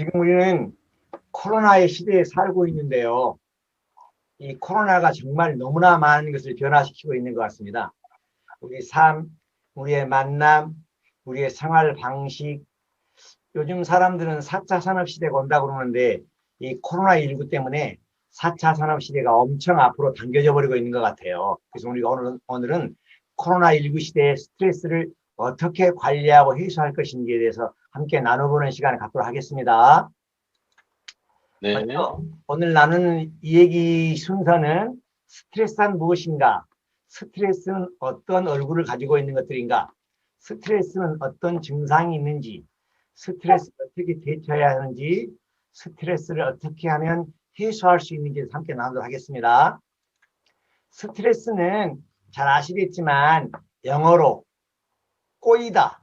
지금 우리는 코로나의 시대에 살고 있는데요. 이 코로나가 정말 너무나 많은 것을 변화시키고 있는 것 같습니다. 우리 삶, 우리의 만남, 우리의 생활 방식, 요즘 사람들은 4차 산업시대가 온다고 그러는데 이 코로나19 때문에 4차 산업시대가 엄청 앞으로 당겨져 버리고 있는 것 같아요. 그래서 우리가 오늘은, 오늘은 코로나19 시대의 스트레스를 어떻게 관리하고 해소할 것인지에 대해서 함께 나눠보는 시간을 갖도록 하겠습니다. 네. 먼저 오늘 나누는 이 얘기 순서는 스트레스란 무엇인가? 스트레스는 어떤 얼굴을 가지고 있는 것들인가? 스트레스는 어떤 증상이 있는지, 스트레스를 어떻게 대처해야 하는지, 스트레스를 어떻게 하면 해소할 수 있는지 함께 나누도록 하겠습니다. 스트레스는 잘 아시겠지만 영어로 꼬이다,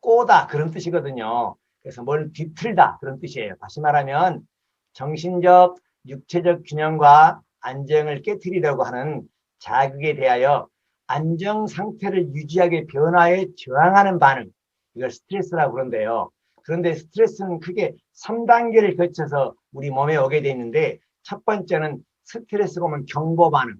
꼬다 그런 뜻이거든요. 그래서 뭘 뒤틀다 그런 뜻이에요. 다시 말하면 정신적, 육체적 균형과 안정을 깨뜨리려고 하는 자극에 대하여 안정 상태를 유지하게 변화에 저항하는 반응. 이걸 스트레스라고 그러는데요. 그런데 스트레스는 크게 3단계를 거쳐서 우리 몸에 오게 돼 있는데 첫 번째는 스트레스가 오면 경보 반응.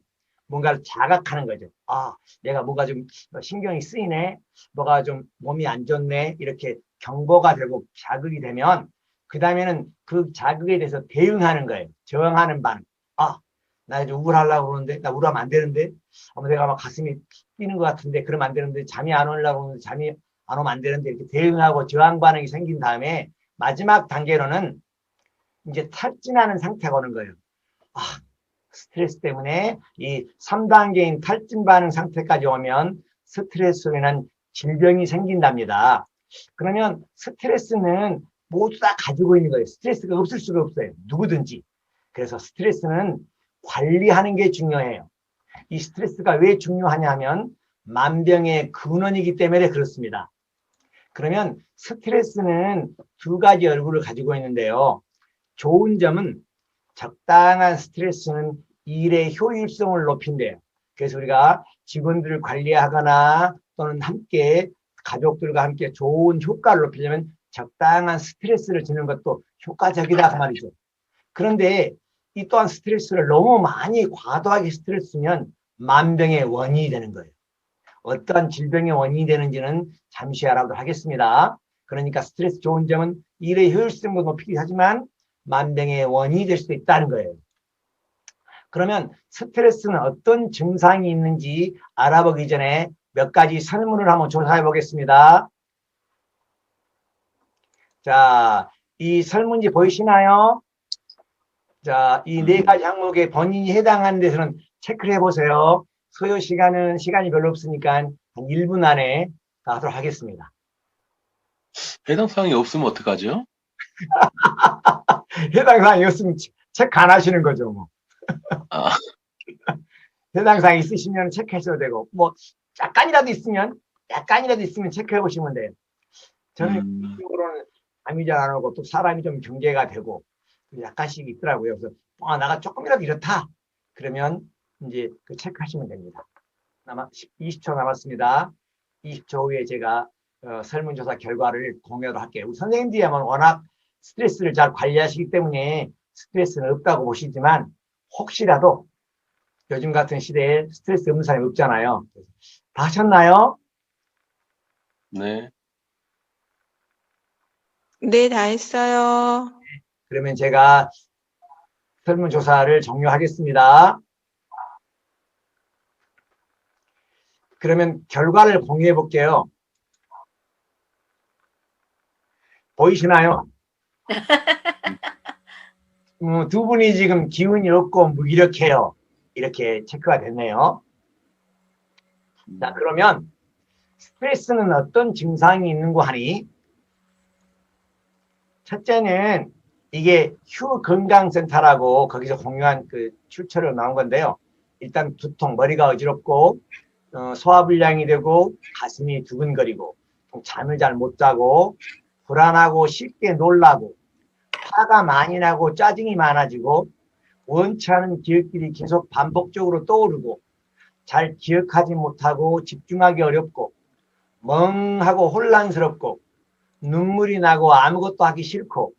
뭔가를 자각하는 거죠. 아, 내가 뭐가 좀 신경이 쓰이네. 뭐가 좀 몸이 안 좋네. 이렇게 경보가 되고 자극이 되면 그 다음에는 그 자극에 대해서 대응하는 거예요. 저항하는 반응. 아, 나 이제 우울하려고 그러는데, 나 우울하면 안 되는데, 어머, 내가 막 가슴이 뛰는 것 같은데, 그러면 안 되는데, 잠이 안 오려고 그러는데, 잠이 안 오면 안 되는데, 이렇게 대응하고 저항 반응이 생긴 다음에, 마지막 단계로는 이제 탈진하는 상태가 오는 거예요. 아, 스트레스 때문에 이 3단계인 탈진 반응 상태까지 오면 스트레스로 인한 질병이 생긴답니다. 그러면 스트레스는 모두 다 가지고 있는 거예요. 스트레스가 없을 수가 없어요. 누구든지. 그래서 스트레스는 관리하는 게 중요해요. 이 스트레스가 왜 중요하냐면 만병의 근원이기 때문에 그렇습니다. 그러면 스트레스는 두 가지 얼굴을 가지고 있는데요. 좋은 점은 적당한 스트레스는 일의 효율성을 높인대요. 그래서 우리가 직원들을 관리하거나 또는 함께 가족들과 함께 좋은 효과를 높이려면 적당한 스트레스를 주는 것도 효과적이다 그 말이죠. 그런데 이 또한 스트레스를 너무 많이 과도하게 스트레스 주면 만병의 원인이 되는 거예요. 어떤 질병의 원인이 되는지는 잠시 알아보도록 하겠습니다. 그러니까 스트레스 좋은 점은 일의 효율성도 높이기 하지만 만병의 원인이 될 수도 있다는 거예요. 그러면 스트레스는 어떤 증상이 있는지 알아보기 전에 몇 가지 설문을 한번 조사해 보겠습니다. 자, 이 설문지 보이시나요? 자, 이 네 가지 항목에 본인이 해당하는 데서는 체크를 해보세요. 소요 시간은 시간이 별로 없으니까 한 1분 안에 다 하도록 하겠습니다. 해당 사항이 없으면 어떡하죠? 해당 사항이 없으면 체- 체크 안 하시는 거죠, 뭐. 아. 해당 사항이 있으시면 체크하셔도 되고, 뭐, 약간이라도 있으면, 약간이라도 있으면 체크해 보시면 돼요. 저는 음, 개인적으로는 잠이 잘 안 오고 또 사람이 좀 경계가 되고 약간씩 있더라고요. 그래서 아 나가 조금이라도 이렇다. 그러면 이제 그 체크하시면 됩니다. 남아 20초 남았습니다. 20초 후에 제가 어, 설문조사 결과를 공유를 할게요. 우리 선생님들이야말로 워낙 스트레스를 잘 관리하시기 때문에 스트레스는 없다고 보시지만 혹시라도 요즘 같은 시대에 스트레스 없는 사람이 없잖아요. 다 하셨나요? 네. 네, 다 했어요. 그러면 제가 설문조사를 종료하겠습니다. 그러면 결과를 공유해 볼게요. 보이시나요? 음, 두 분이 지금 기운이 없고 무기력해요. 이렇게 체크가 됐네요. 자, 그러면 스트레스는 어떤 증상이 있는 거 하니? 첫째는 이게 휴 건강센터라고 거기서 공유한 그 출처로 나온 건데요. 일단 두통, 머리가 어지럽고 어, 소화불량이 되고 가슴이 두근거리고 또 잠을 잘 못 자고 불안하고 쉽게 놀라고 화가 많이 나고 짜증이 많아지고 원치 않은 기억들이 계속 반복적으로 떠오르고 잘 기억하지 못하고 집중하기 어렵고 멍하고 혼란스럽고 눈물이 나고 아무것도 하기 싫고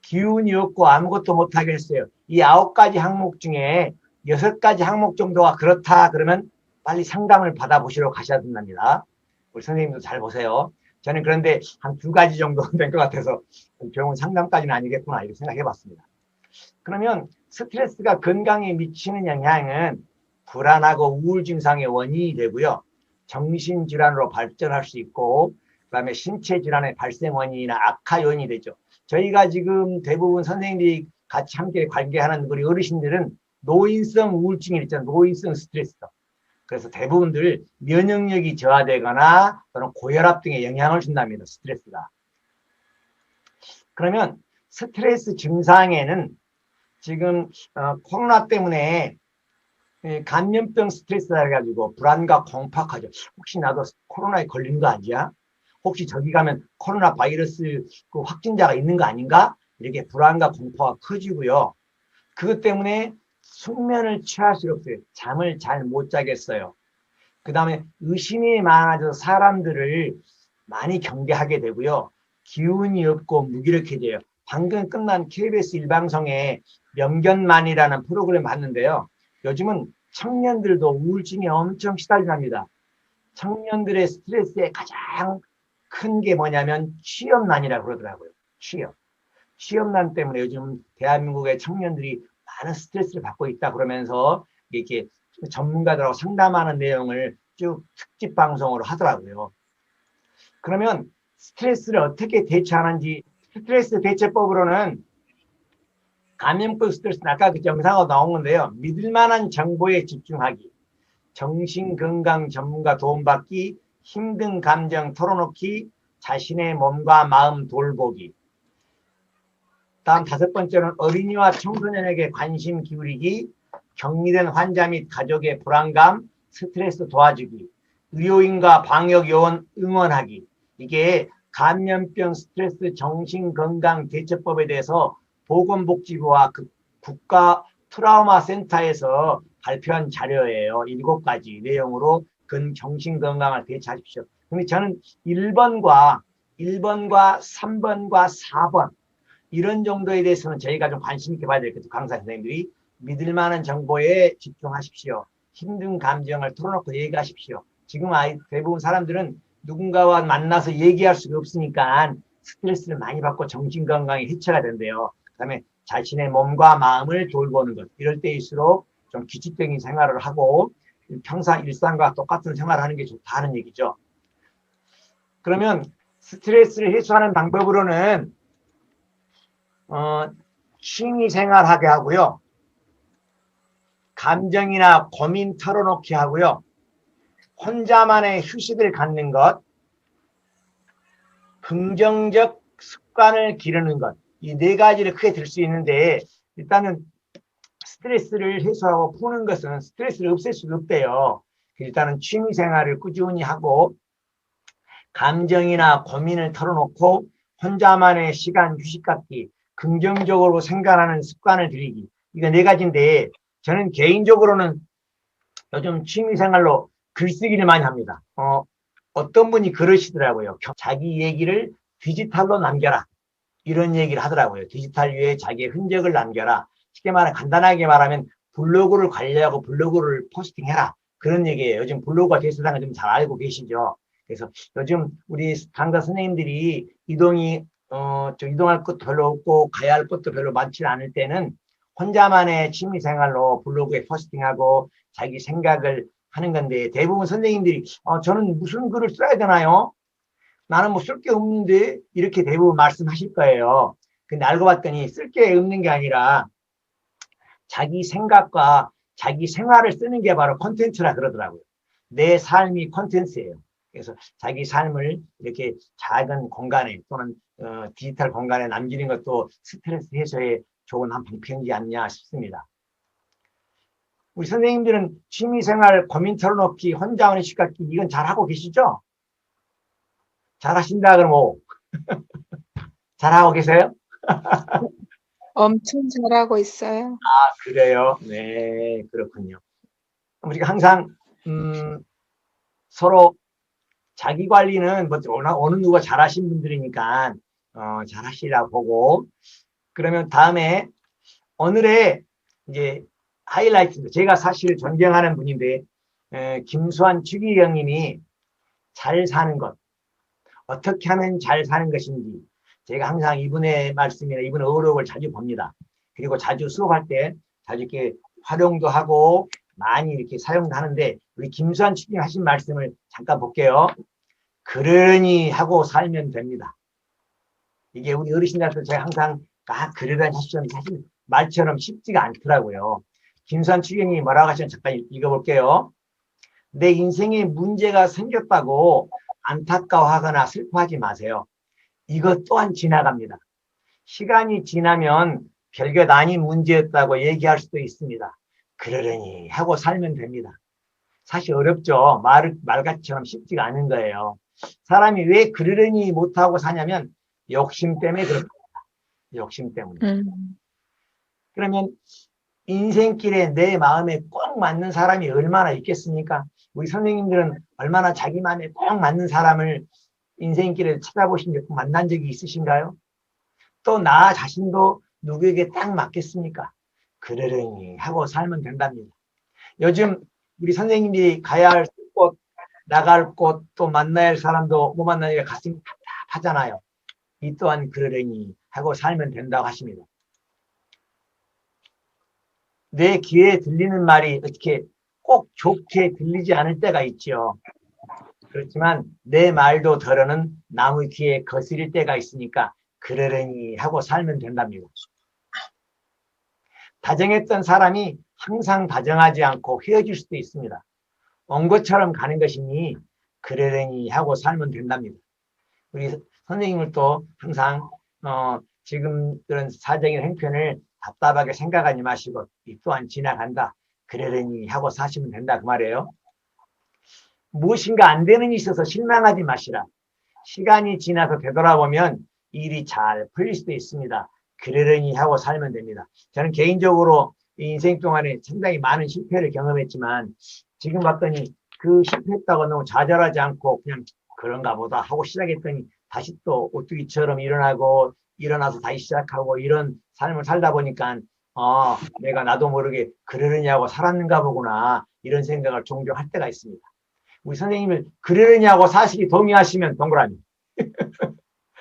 기운이 없고 아무것도 못하게 했어요. 이 아홉 가지 항목 중에 여섯 가지 항목 정도가 그렇다 그러면 빨리 상담을 받아보시러 가셔야 된답니다. 우리 선생님도 잘 보세요. 저는 그런데 한 두 가지 정도 된 것 같아서 병원 상담까지는 아니겠구나 이렇게 생각해 봤습니다. 그러면 스트레스가 건강에 미치는 영향은 불안하고 우울 증상의 원인이 되고요. 정신질환으로 발전할 수 있고 그다음에 신체 질환의 발생 원인이나 악화 요인이 되죠. 저희가 지금 대부분 선생님들이 같이 함께 관계하는 우리 어르신들은 노인성 우울증이 있잖아요. 노인성 스트레스. 그래서 대부분들 면역력이 저하되거나 또는 고혈압 등의 영향을 준답니다. 스트레스가. 그러면 스트레스 증상에는 지금 어, 코로나 때문에 예, 감염병 스트레스라 해가지고 불안과 공팍하죠. 혹시 나도 코로나에 걸린 거 아니야? 혹시 저기 가면 코로나 바이러스 그 확진자가 있는 거 아닌가? 이렇게 불안과 공포가 커지고요. 그것 때문에 숙면을 취할 수 없어요. 잠을 잘 못 자겠어요. 그 다음에 의심이 많아져서 사람들을 많이 경계하게 되고요. 기운이 없고 무기력해져요. 방금 끝난 KBS 일방송에 명견만이라는 프로그램 봤는데요. 요즘은 청년들도 우울증에 엄청 시달립니다. 청년들의 스트레스의 가장 큰 게 뭐냐면 취업난이라고 그러더라고요. 취업. 취업난 때문에 요즘 대한민국의 청년들이 많은 스트레스를 받고 있다 그러면서 이렇게 전문가들하고 상담하는 내용을 쭉 특집 방송으로 하더라고요. 그러면 스트레스를 어떻게 대처하는지 스트레스 대처법으로는 감염병 스트레스는 아까 그 영상으로 나온 건데요. 믿을 만한 정보에 집중하기, 정신건강 전문가 도움받기, 힘든 감정 털어놓기, 자신의 몸과 마음 돌보기. 다음 다섯 번째는 어린이와 청소년에게 관심 기울이기, 격리된 환자 및 가족의 불안감, 스트레스 도와주기, 의료인과 방역 요원 응원하기. 이게 감염병 스트레스 정신건강 대처법에 대해서 보건복지부와 그 국가 트라우마 센터에서 발표한 자료예요. 일곱 가지 내용으로 근 정신건강을 대처하십시오. 근데 저는 1번과 1번과 3번과 4번 이런 정도에 대해서는 저희가 좀 관심 있게 봐야 되겠죠. 강사 선생님들이 믿을 만한 정보에 집중하십시오. 힘든 감정을 털어놓고 얘기하십시오. 지금 아이 대부분 사람들은 누군가와 만나서 얘기할 수가 없으니까 스트레스를 많이 받고 정신 건강이 해체가 된대요. 그 다음에 자신의 몸과 마음을 돌보는 것 이럴 때일수록 좀 규칙적인 생활을 하고 평상 일상과 똑같은 생활을 하는 게 좋다는 얘기죠. 그러면 스트레스를 해소하는 방법으로는 어, 취미 생활하게 하고요. 감정이나 고민 털어놓기 하고요. 혼자만의 휴식을 갖는 것, 긍정적 습관을 기르는 것, 이 네 가지를 크게 들 수 있는데, 일단은 스트레스를 해소하고 푸는 것은 스트레스를 없앨 수가 없대요. 일단은 취미 생활을 꾸준히 하고, 감정이나 고민을 털어놓고, 혼자만의 시간 휴식 갖기, 긍정적으로 생각하는 습관을 들이기. 이거 네 가지인데, 저는 개인적으로는 요즘 취미 생활로 글쓰기를 많이 합니다. 어, 어떤 분이 그러시더라고요. 겨- 자기 얘기를 디지털로 남겨라. 이런 얘기를 하더라고요. 디지털 위에 자기의 흔적을 남겨라. 쉽게 말하면 간단하게 말하면 블로그를 관리하고 블로그를 포스팅해라. 그런 얘기예요. 요즘 블로그가 대세상을 좀 잘 알고 계시죠. 그래서 요즘 우리 강사 선생님들이 이동이 어, 저 이동할 것도 별로 없고 가야 할 것도 별로 많지 않을 때는 혼자만의 취미 생활로 블로그에 포스팅하고 자기 생각을 하는 건데 대부분 선생님들이 어, 저는 무슨 글을 써야 되나요? 나는 뭐 쓸 게 없는데 이렇게 대부분 말씀하실 거예요. 근데 알고 봤더니 쓸 게 없는 게 아니라 자기 생각과 자기 생활을 쓰는 게 바로 콘텐츠라 그러더라고요. 내 삶이 콘텐츠예요. 그래서 자기 삶을 이렇게 작은 공간에 또는 어, 디지털 공간에 남기는 것도 스트레스 해소에 좋은 한 방편이지 않냐 싶습니다. 우리 선생님들은 취미생활, 고민 털어놓기, 혼자 하는 시각 기 이건 잘하고 계시죠? 잘하신다 그러면 오. 잘하고 계세요? 엄청 잘하고 있어요. 그래요. 네, 그렇군요. 우리가 항상 음, 서로 자기 관리는 뭐 어느, 누가 잘하신 분들이니까 어, 잘하시라 보고 그러면 다음에 오늘의 이제 하이라이트입니다. 제가 사실 존경하는 분인데 에, 김수환 추기경님이 잘 사는 것 어떻게 하면 잘 사는 것인지 제가 항상 이분의 말씀이나 이분의 어록을 자주 봅니다. 그리고 자주 수업할 때 자주 이렇게 활용도 하고 많이 이렇게 사용도 하는데 우리 김수환 추기경 하신 말씀을 잠깐 볼게요. 그러니 하고 살면 됩니다. 이게 우리 어르신들한테 제가 항상 아 그러려니 하시면 사실 말처럼 쉽지가 않더라고요. 김수환 추경이 뭐라고 하셨는지 잠깐 읽어볼게요. 내 인생에 문제가 생겼다고 안타까워하거나 슬퍼하지 마세요. 이것 또한 지나갑니다. 시간이 지나면 별것 아닌 문제였다고 얘기할 수도 있습니다. 그러려니 하고 살면 됩니다. 사실 어렵죠. 말, 말같이처럼 쉽지가 않은 거예요. 사람이 왜 그러려니 못하고 사냐면 욕심 때문에 그렇습니다. 욕심 때문에. 음, 그러면 인생길에 내 마음에 꼭 맞는 사람이 얼마나 있겠습니까? 우리 선생님들은 얼마나 자기 마음에 꼭 맞는 사람을 인생길에 찾아보신 적, 만난 적이 있으신가요? 또 나 자신도 누구에게 딱 맞겠습니까? 그러려니 하고 살면 된답니다. 요즘 우리 선생님이 가야 할 곳, 나갈 곳, 또 만나야 할 사람도 못 만나니까 가슴이 답답하잖아요. 이 또한 그러려니 하고 살면 된다고 하십니다. 내 귀에 들리는 말이 어떻게 꼭 좋게 들리지 않을 때가 있죠. 그렇지만 내 말도 덜어는 나무 귀에 거스릴 때가 있으니까 그러려니 하고 살면 된답니다. 다정했던 사람이 항상 다정하지 않고 헤어질 수도 있습니다. 온 것처럼 가는 것이니 그러려니 하고 살면 된답니다. 우리 선생님을 또 항상 어, 지금 그런 사정의 행편을 답답하게 생각하지 마시고 이 또한 지나간다. 그러려니 하고 사시면 된다 그 말이에요. 무엇인가 안 되는 일이 있어서 실망하지 마시라. 시간이 지나서 되돌아보면 일이 잘 풀릴 수도 있습니다. 그러려니 하고 살면 됩니다. 저는 개인적으로 이 인생 동안에 상당히 많은 실패를 경험했지만 지금 봤더니 그 실패했다고 너무 좌절하지 않고 그냥 그런가 보다 하고 시작했더니 다시 또 오뚜기처럼 일어나고 일어나서 다시 시작하고 이런 삶을 살다 보니까 어, 내가 나도 모르게 그러려냐고 살았는가 보구나 이런 생각을 종종 할 때가 있습니다. 우리 선생님을 그러려냐고 사실이 동의하시면 동그라미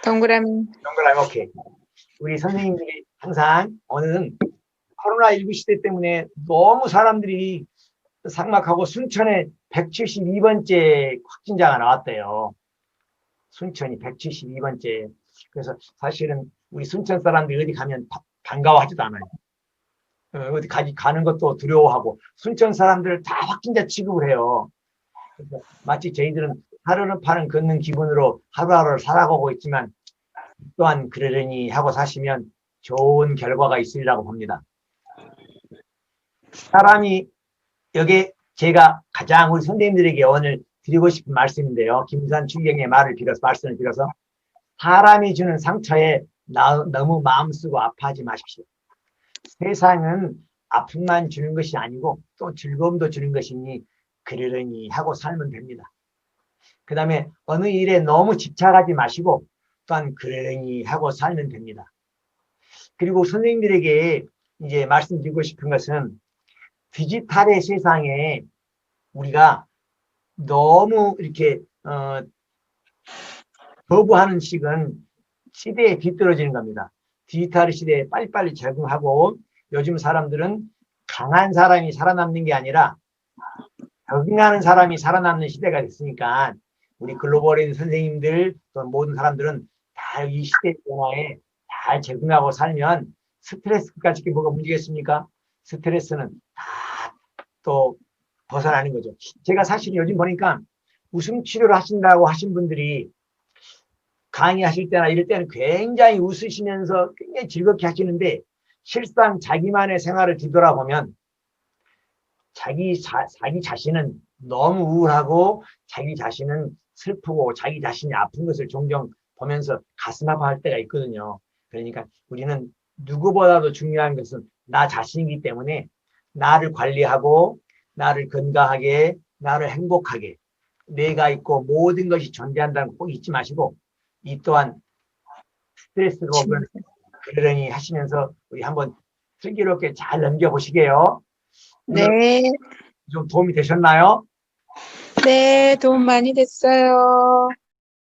동그라미. 동그라미 오케이. 우리 선생님들이 항상 오늘은 코로나19 시대 때문에 너무 사람들이 상막하고 순천에 172번째 확진자가 나왔대요. 순천이 172번째. 그래서 사실은 우리 순천 사람들이 어디 가면 바- 반가워하지도 않아요. 어, 어디 가기 가는 것도 두려워하고 순천 사람들을 다 확진자 취급을 해요. 마치 저희들은 하루는 파는 걷는 기분으로 하루하루를 살아가고 있지만 또한 그러려니 하고 사시면 좋은 결과가 있으리라고 봅니다. 사람이 여기 제가 가장 우리 선생님들에게 오늘 드리고 싶은 말씀인데요. 김산 추경의 말을 빌어서 말씀을 빌어서 사람이 주는 상처에 나- 너무 마음 쓰고 아파하지 마십시오. 세상은 아픔만 주는 것이 아니고 또 즐거움도 주는 것이니 그러려니 하고 살면 됩니다. 그 다음에 어느 일에 너무 집착하지 마시고 또한 그러려니 하고 살면 됩니다. 그리고 선생님들에게 이제 말씀드리고 싶은 것은 디지털의 세상에 우리가 너무 이렇게 어, 거부하는 식은 시대에 뒤떨어지는 겁니다. 디지털 시대에 빨리빨리 적응하고 요즘 사람들은 강한 사람이 살아남는 게 아니라 적응하는 사람이 살아남는 시대가 됐으니까 우리 글로벌인 선생님들 또 모든 사람들은 다이 시대 변화에 잘 적응하고 살면 스트레스까지 뭐가 문제겠습니까? 스트레스는 다 또 벗어나는 거죠. 제가 사실 요즘 보니까 웃음 치료를 하신다고 하신 분들이 강의하실 때나 이럴 때는 굉장히 웃으시면서 굉장히 즐겁게 하시는데 실상 자기만의 생활을 뒤돌아보면 자기 자, 자기 자신은 너무 우울하고 자기 자신은 슬프고 자기 자신이 아픈 것을 종종 보면서 가슴 아파할 때가 있거든요. 그러니까 우리는 누구보다도 중요한 것은 나 자신이기 때문에 나를 관리하고 나를 건강하게 나를 행복하게 내가 있고 모든 것이 존재한다는 거 꼭 잊지 마시고 이 또한 스트레스가 오면 그러니 하시면서 우리 한번 슬기롭게 잘 넘겨보시게요. 네, 좀 도움이 되셨나요? 네, 도움 많이 됐어요.